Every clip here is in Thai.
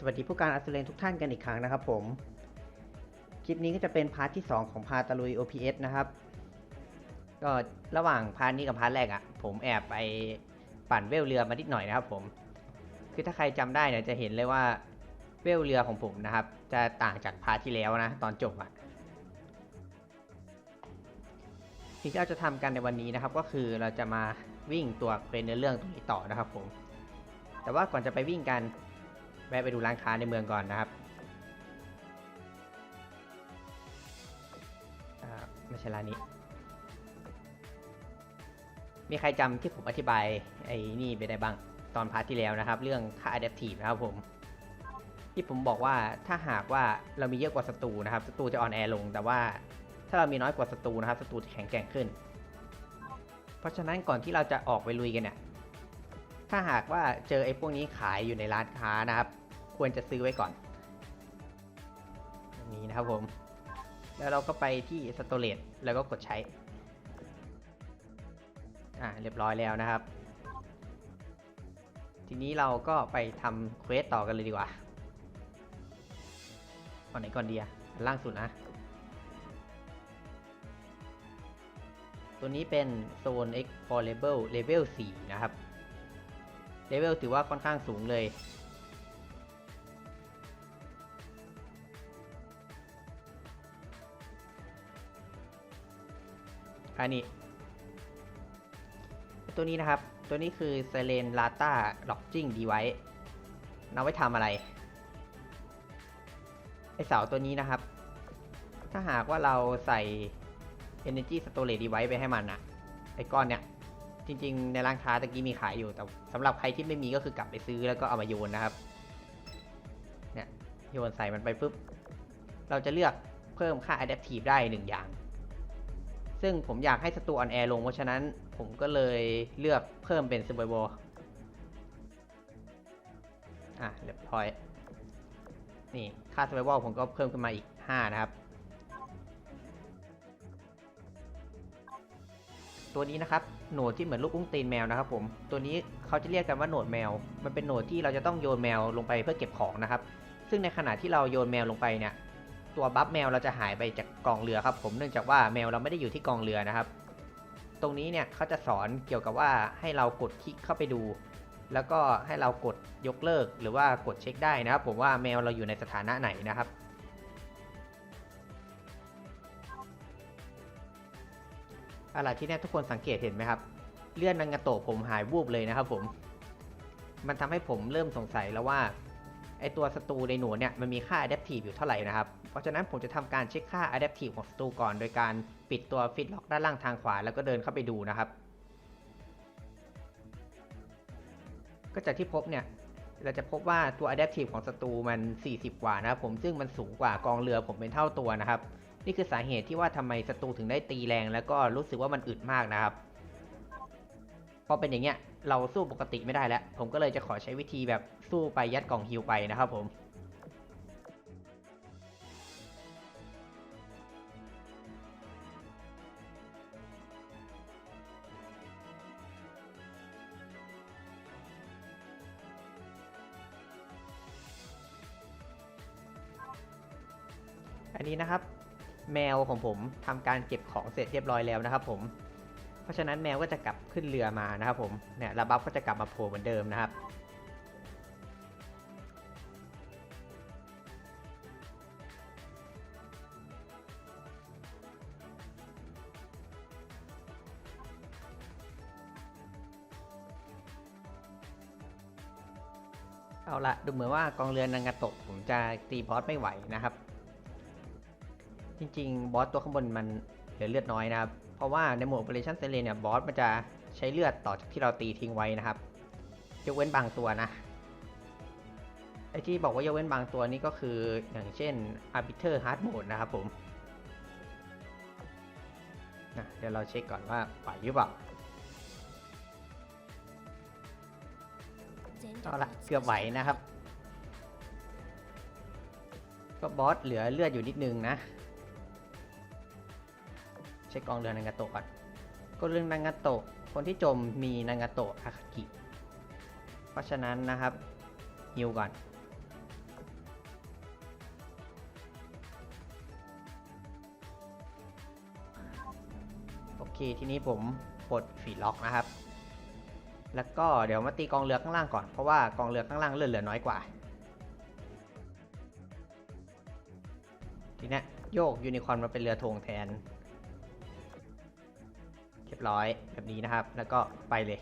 สวัสดีผู้การอัศเรนทุกท่านกันอีกครั้งนะครับผม คลิปนี้ก็จะเป็นพาร์ทที่ 2 ของพาตะลุย OPS นะครับ ก็ระหว่างพาร์ทนี้กับพาร์ทแรกอะ่ะ ผมแอบไปปั่นเวลเรือมานิดหน่อยนะครับผม คือถ้าใครจำได้เนี่ยจะเห็นเลยว่าเวลเรือของผมนะครับ จะต่างจากพาร์ทที่แล้วนะ ตอนจบอะ่ะสิ่งที่เราจะทำกันในวันนี้นะครับ ก็คือเราจะมาวิ่งตัวเป็นเนื้อเรื่องตรงนี้ต่อนะครับผม แต่ว่าก่อนจะไปวิ่งกัน แวะไปดูร้านค้าในเมืองก่อนนะครับไม่ใช่ร้านนี้ มีใครจำที่ผมอธิบายไอ้นี่ไปได้บ้างตอนพาร์ทที่แล้วนะครับ เรื่องค่า adaptive นะครับผม ที่ผมบอกว่าถ้าหากว่าเรามีเยอะกว่าศัตรูนะครับศัตรูจะอ่อนแอลง แต่ว่าถ้าเรามีน้อยกว่าศัตรูนะครับศัตรูจะแข็งแกร่งขึ้น เพราะฉะนั้นก่อนที่เราจะออกไปลุยกันเนี่ย ถ้าหากว่าเจอไอ้พวกนี้ขายอยู่ในร้านค้านะครับ ควรจะซื้อไว้ก่อนนี้นะครับผม แล้วเราก็ไปที่สโตรเลตแล้วก็กดใช้ อ่าเรียบร้อยแล้วนะครับ ทีนี้เราก็ไปทำเควสต่อกันเลยดีกว่าเอาไหนก่อนดีอะอันล่างสุดนะ ตัวนี้เป็นโซน explorable level 4 นะครับ เลเวลถือว่าค่อนข้างสูงเลยอันนี้ตัวนี้นะครับ ตัวนี้คือ s e l e n Lata Lodging Device เอาไว้ทำอะไร ไอเสาตัวนี้นะครับ ถ้าหากว่าเราใส่ Energy Storage Device ไปให้มันอะไอก้อนเนี่ย จริงๆ ในร้านค้าตะกี้มีขายอยู่ แต่สำหรับใครที่ไม่มีก็คือกลับไปซื้อแล้วก็เอามาโยนนะครับ เนี่ยโยนใส่มันไปปุ๊บ เราจะเลือกเพิ่มค่า Adaptive ได้หนึ่งอย่าง ซึ่งผมอยากให้ศัตรูออนแอร์ลง เพราะฉะนั้นผมก็เลยเลือกเพิ่มเป็น Survival อะเรียบร้อย นี่ค่า Survival ผมก็เพิ่มขึ้นมาอีก 5 นะครับ ตัวนี้นะครับโหนดที่เหมือนลูกอุ้งตีนแมวนะครับผมตัวนี้เขาจะเรียกกันว่าโหนดแมว มันเป็นโหนดที่เราจะต้องโยนแมวลงไปเพื่อเก็บของนะครับ ซึ่งในขณะที่เราโยนแมวลงไปเนี่ย ตัวบัฟแมวเราจะหายไปจากกองเรือครับ ผมเนื่องจากว่าแมวเราไม่ได้อยู่ที่กองเรือนะครับ ตรงนี้เนี่ยเขาจะสอนเกี่ยวกับว่าให้เรากดคลิกเข้าไปดู แล้วก็ให้เรากดยกเลิกหรือว่ากดเช็คได้นะครับ ผมว่าแมวเราอยู่ในสถานะไหนนะครับ อะไรที่เนี่ยทุกคนสังเกตเห็นไหมครับ เลื่อนนางาโตะผมหายวูบเลยนะครับผม มันทำให้ผมเริ่มสงสัยแล้วว่าไอตัวศัตรูในหนูเนี่ยมันมีค่า adaptive อยู่เท่าไหร่นะครับ เพราะฉะนั้นผมจะทำการเช็คค่า adaptive ของศัตรูก่อน โดยการปิดตัว fit lock ด้านล่างทางขวาแล้วก็เดินเข้าไปดูนะครับ ก็จากที่พบเนี่ยเราจะพบว่าตัว adaptive ของศัตรูมัน 40 กว่านะครับผมซึ่งมันสูงกว่ากองเรือผมเป็นเท่าตัวนะครับ นี่คือสาเหตุที่ว่าทำไมศัตรูถึงได้ตีแรง แล้วก็รู้สึกว่ามันอึดมากนะครับ พอเป็นอย่างเงี้ยเราสู้ปกติไม่ได้แล้ว ผมก็เลยจะขอใช้วิธีแบบสู้ไปยัดกล่องฮิวไปนะครับผมอันนี้นะครับ แมวของผมทำการเก็บของเสร็จเรียบร้อยแล้วนะครับผม เพราะฉะนั้นแมวก็จะกลับขึ้นเรือมานะครับผม เนี่ยระบัฟก็จะกลับมาโผล่เหมือนเดิมนะครับ เอาละดูเหมือนว่ากองเรือนนางาโตะผมจะตีบอสไม่ไหวนะครับ จริง ๆ บอสตัวข้างบนมันเหลือเลือดน้อยนะครับ เพราะว่าในหมวด Operation s e l e n เนี่ยบอสมันจะใช้เลือดต่อจากที่เราตีทิ้งไว้นะครับยกเว้นบางตัวนะไอที่บอกว่ายกเว้นบางตัวนี่ก็คืออย่างเช่น Arbiter Hard Mode นะครับผมนะเดี๋ยวเราเช็คก่อนว่าไหวหรือเปล่าเอาละเกือบไหวนะครับ ก็บอสเหลือเลือดอยู่นิดนึงนะ เช็คกองเรือนางาโตะก่อนกองเรือนนางาโตะคนที่จมมีนางาโตะอาคากิ เพราะฉะนั้นนะครับฮิวก่อนโอเคทีนี้ผมปลดฝีล็อกนะครับ แล้วก็เดี๋ยวมาตีกองเรือข้างล่างก่อน เพราะว่ากองเรือข้างล่างเลือดเหลือน้อยกว่า ทีนี้โยกยูนิคอนมาเป็นเรือธงแทน ยบร้อยแบบนี้นะครับ แล้วก็ไปเลย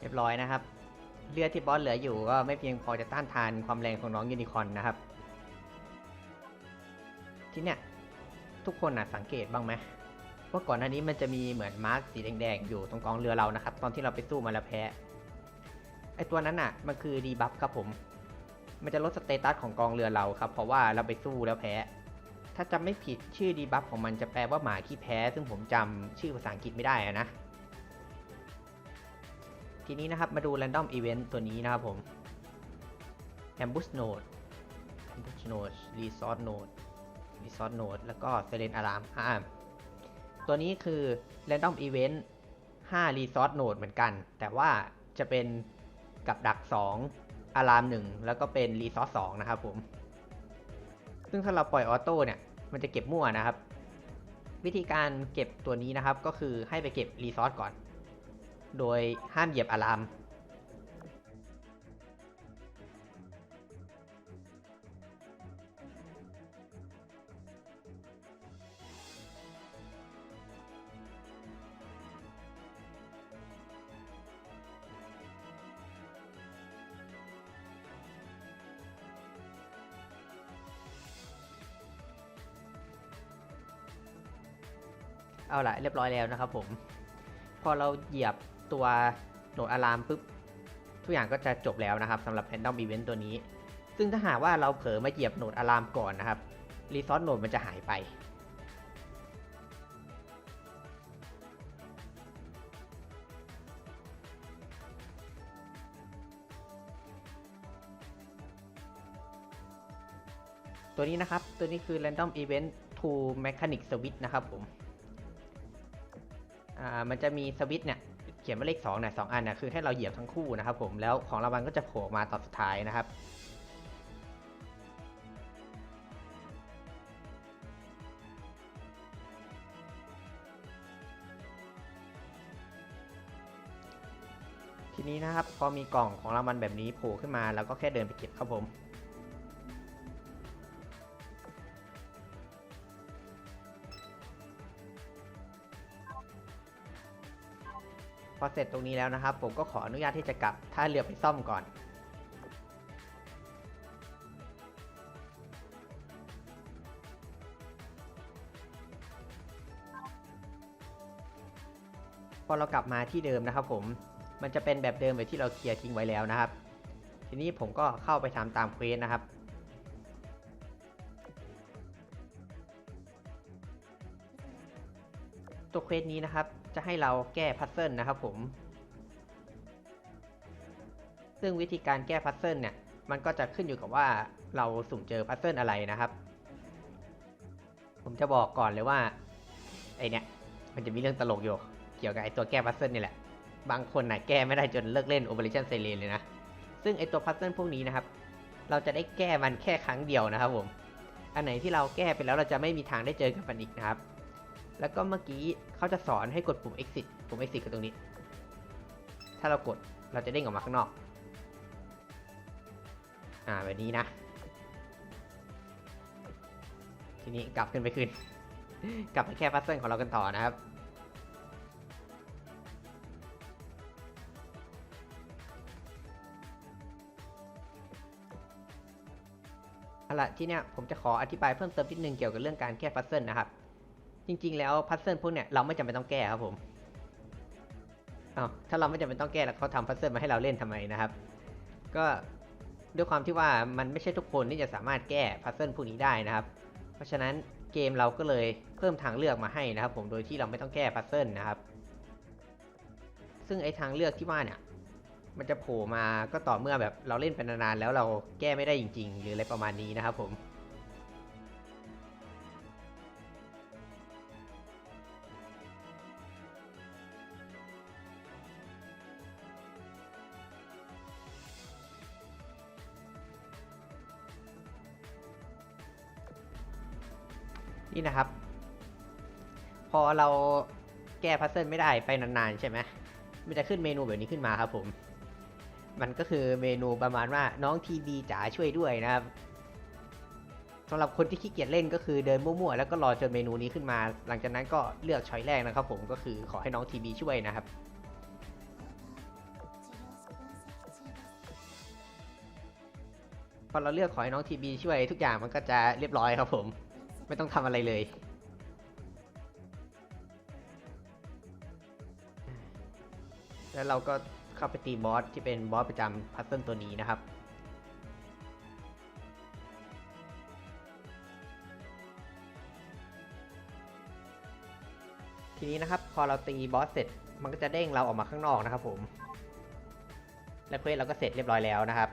เรียบร้อยนะครับ เลือดที่บอสเหลืออยู่ก็ไม่เพียงพอจะต้านทานความแรงของน้องยูนิคอนนะครับ ที่เนี้ยทุกคนนะสังเกตบ้างไหมว่าก่อนหน้านี้มันจะมีเหมือนมาร์กสีแดงๆอยู่ตรงกองเรือเรานะครับ ตอนที่เราไปสู้มาแล้วแพ้ไอตัวนั้นอะ มันคือดีบัฟครับผม มันจะลดสเตตัสของกองเรือเราครับ เพราะว่าเราไปสู้แล้วแพ้ ถ้าจำไม่ผิดชื่อดีบัฟของมันจะแปลว่าหมาขี้แพ้ ซึ่งผมจำชื่อภาษาอังกฤษไม่ได้อะนะ ทีนี้นะครับมาดู Random Event ตัวนี้นะครับผม Ambush Node Ambush Node Resource Node Resource Node แล้วก็ Silent Alarm อ่าตัวนี้คือ Random Event 5 Resource Node เหมือนกัน แต่ว่าจะเป็นกับดัก 2 อารามหนึ่งแล้วก็เป็นรีซอสสองนะครับผม ซึ่งถ้าเราปล่อยออโต้เนี่ย มันจะเก็บมั่วนะครับ วิธีการเก็บตัวนี้นะครับ ก็คือให้ไปเก็บรีซอสก่อน โดยห้ามเหยียบอะลาม เอาละเรียบร้อยแล้วนะครับผม พอเราเหยียบตัวโหนดอะลามปุ๊บ ทุกอย่างก็จะจบแล้วนะครับสำหรับ Random Event ตัวนี้ ซึ่งถ้าหากว่าเราเผลอมาเหยียบโหนดอะลามก่อนนะครับรีซอสโหนดมันจะหายไปตัวนี้นะครับ ตัวนี้คือ Random Event to Mechanic Switch นะครับผม มันจะมีสวิตช์เนี่ยเขียนว่าเลข2เนี่ยสองอันนะคือให้เราเหยียบทั้งคู่นะครับผมแล้วของรางวัลก็จะโผล่มาตอนสุดท้ายนะครับทีนี้นะครับพอมีกล่องของรางวัลแบบนี้โผล่ขึ้นมาเราก็แค่เดินไปเก็บครับผม เสร็จตรงนี้แล้วนะครับ ผมก็ขออนุญาตที่จะกลับท่าเรือไปซ่อมก่อนพอเรากลับมาที่เดิมนะครับ ผมมันจะเป็นแบบเดิมแบบที่เราเคลียร์ทิ้งไว้แล้วนะครับ ทีนี้ผมก็เข้าไปทำตามเควสนะครับ ตัวเควสนี้นะครับ จะให้เราแก้พัซเซิลนะครับผม ซึ่งวิธีการแก้พัซเซิลเนี่ย มันก็จะขึ้นอยู่กับว่าเราสุ่มเจอพัซเซิลอะไรนะครับ ผมจะบอกก่อนเลยว่า ไอเนี่ย มันจะมีเรื่องตลกอยู่ เกี่ยวกับไอตัวแก้พัซเซิลนี่แหละ บางคนน่ะแก้ไม่ได้จนเลิกเล่น Operation s i l e n เลยนะ ซึ่งไอตัวพัซเซิลพวกนี้นะครับ เราจะได้แก้มันแค่ครั้งเดียวนะครับผม อันไหนที่เราแก้ไปแล้วเราจะไม่มีทางได้เจอกับมันอีกนะครับ แล้วก็เมื่อกี้เขาจะสอนให้กดปุ่ม exit ปุ่ม exit คือตรงนี้ ถ้าเรากดเราจะเด้งออกมาข้างนอก อ่าแบบนี้นะ ทีนี้กลับขึ้นไปขึ้น กลับไปแค่พัซเซิลของเรากันต่อนะครับเอาละที่เนี้ยผมจะขออธิบายเพิ่มเติมนิดนึงเกี่ยวกับเรื่องการแก้พัซเซิลนะครับ จริง ๆ แล้วพัซเซิลพวกเนี้ยเราไม่จำเป็นต้องแก้ครับผมอ้าวถ้าเราไม่จำเป็นต้องแก้แล้วเขาทำพัซเซิลมาให้เราเล่นทำไมนะครับ ก็ด้วยความที่ว่ามันไม่ใช่ทุกคนที่จะสามารถแก้พัซเซิลพวกนี้ได้นะครับ เพราะฉะนั้นเกมเราก็เลยเพิ่มทางเลือกมาให้นะครับ ผมโดยที่เราไม่ต้องแก้พัซเซิลนะครับ ซึ่งไอ้ทางเลือกที่ว่าเนี่ยมันจะโผล่มาก็ต่อเมื่อแบบเราเล่นเป็นนานๆแล้วเราแก้ไม่ได้จริง ๆ หรืออะไรประมาณนี้นะครับผม นี่นะครับ พอเราแก้พัซเซิลไม่ได้ไปนานๆใช่ไหมมันจะขึ้นเมนูแบบนี้ขึ้นมาครับผม มันก็คือเมนูประมาณว่าน้องทีบีจ๋าช่วยด้วยนะครับสำหรับคนที่ขี้เกียจเล่นก็คือเดินมั่วๆแล้วก็รอจนเมนูนี้ขึ้นมา หลังจากนั้นก็เลือกช้อยแรกนะครับ ผมก็คือขอให้น้องทีบีช่วยนะครับพอเราเลือกขอให้น้องทีบีช่วยทุกอย่างมันก็จะเรียบร้อยครับผม ไม่ต้องทำอะไรเลย แล้วเราก็เข้าไปตีบอสที่เป็นบอสประจำพัซเซิลตัวนี้นะครับทีนี้นะครับพอเราตีบอสเสร็จมันก็จะเด้งเราออกมาข้างนอกนะครับผม และเควสเราก็เสร็จเรียบร้อยแล้วนะครับ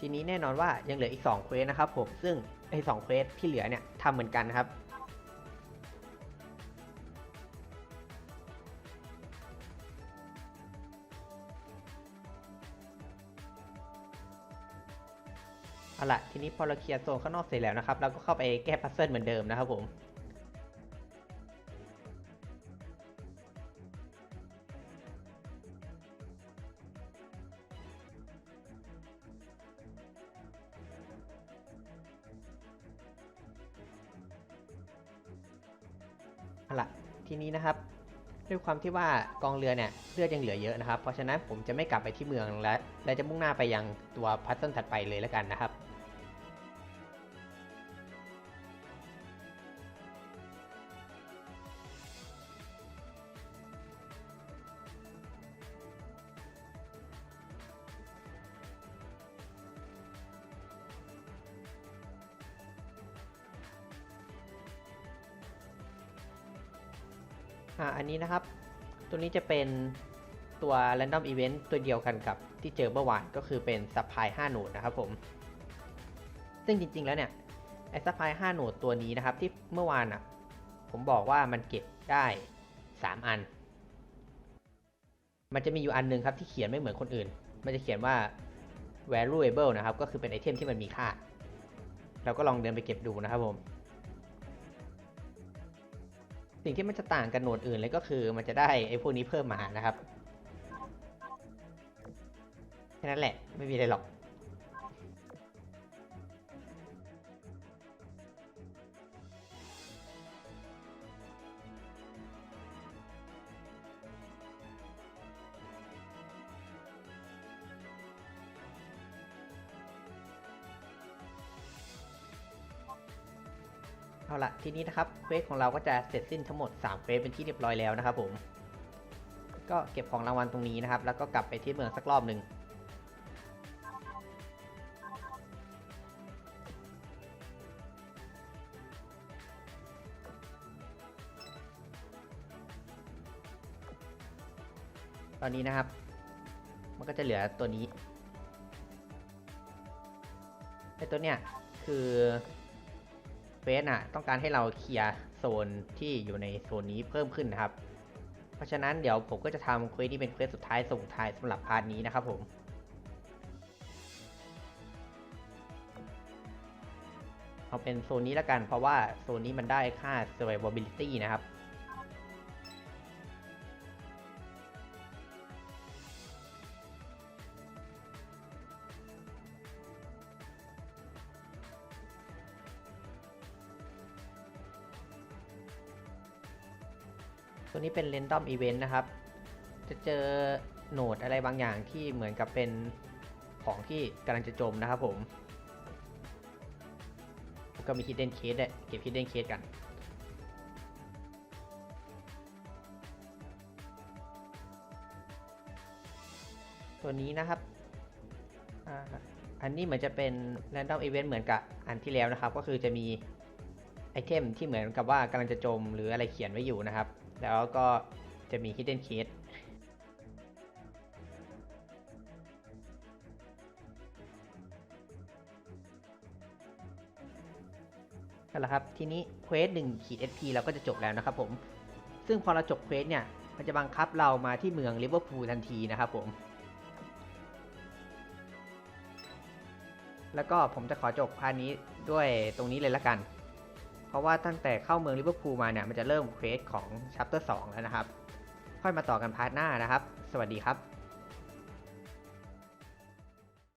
ทีนี้แน่นอนว่ายังเหลืออีก2เควสนะครับผมซึ่งไอ้สองเควสที่เหลือเนี่ยทำเหมือนกันนะครับเอาละทีนี้พอเราเคลียร์โซนข้างนอกเสร็จแล้วนะครับเราก็เข้าไปแก้พัซเซิลเหมือนเดิมนะครับผม เอาละทีนี้นะครับด้วยความที่ว่ากองเรือเนี่ยเลือดยังเหลือเยอะนะครับ เพราะฉะนั้นผมจะไม่กลับไปที่เมืองและและจะมุ่งหน้าไปยังตัวพัตเติลถัดไปเลยแล้วกันนะครับ อ่าอันนี้นะครับ ตัวนี้จะเป็นตัว Random Event ตัวเดียวกันกับที่เจอเมื่อวานก็คือเป็น Supply 5 หนดนะครับผม ซึ่งจริง ๆ แล้วเนี่ยไอ้ Supply 5 หนดตัวนี้นะครับที่เมื่อวานอะผมบอกว่ามันเก็บได้ 3 อัน มันจะมีอยู่อันหนึงครับที่เขียนไม่เหมือนคนอื่น มันจะเขียนว่า valuable นะครับ ก็คือเป็นไอเทมที่มันมีค่า เราก็ลองเดินไปเก็บดูนะครับผม สิ่งที่มันจะต่างกันโหนดอื่นเลยก็คือ มันจะได้ไอ้พวกนี้เพิ่มมานะครับแค่นั้นแหละไม่มีอะไรหรอก เอาละทีนี้นะครับเควสของเราก็จะเสร็จสิ้นทั้งหมด3เควสเป็นที่เรียบร้อยแล้วนะครับผมก็เก็บของรางวัลตรงนี้นะครับ แล้วก็กลับไปที่เมืองสักรอบหนึ่งตอนนี้นะครับ มันก็จะเหลือตัวนี้ไอตัวเนี้ยคือ เฟสอะต้องการให้เราเคลียร์โซนที่อยู่ในโซนนี้เพิ่มขึ้นนะครับ เพราะฉะนั้นเดี๋ยวผมก็จะทำเควสนี้เป็นเควสสุดท้ายส่งท้ายสำหรับพาร์ทนี้นะครับผมเอาเป็นโซนนี้แล้วกันเพราะว่าโซนนี้มันได้ค่า survivability นะครับ ตัวนี้เป็น random event นะครับ จะเจอโหนดอะไรบางอย่างที่เหมือนกับเป็นของที่กำลังจะจมนะครับผม ก็มี hidden case ด้วยเก็บ hidden case กัน ตัวนี้นะครับอันนี้เหมือนจะเป็น random event เหมือนกับอันที่แล้วนะครับ ก็คือจะมีไอเทมที่เหมือนกับว่ากำลังจะจมหรืออะไรเขียนไว้อยู่นะครับ แล้วก็จะมี hidden case นั่นแหละครับ ทีนี้เควสหนึ่งขีด SP เราก็จะจบแล้วนะครับผม ซึ่งพอเราจบเควสเนี่ย มันจะบังคับเรามาที่เมืองลิเวอร์พูลทันทีนะครับผม แล้วก็ผมจะขอจบพาร์ทนี้ด้วยตรงนี้เลยละกัน ราะว่าตั้งแต่เข้าเมืองลิเวอร์พูลมาเนี่ยมันจะเริ่มเควสของชัปเตอร์2แล้วนะครับ ค่อยมาต่อกันพาร์ทหน้านะครับ สวัสดีครับ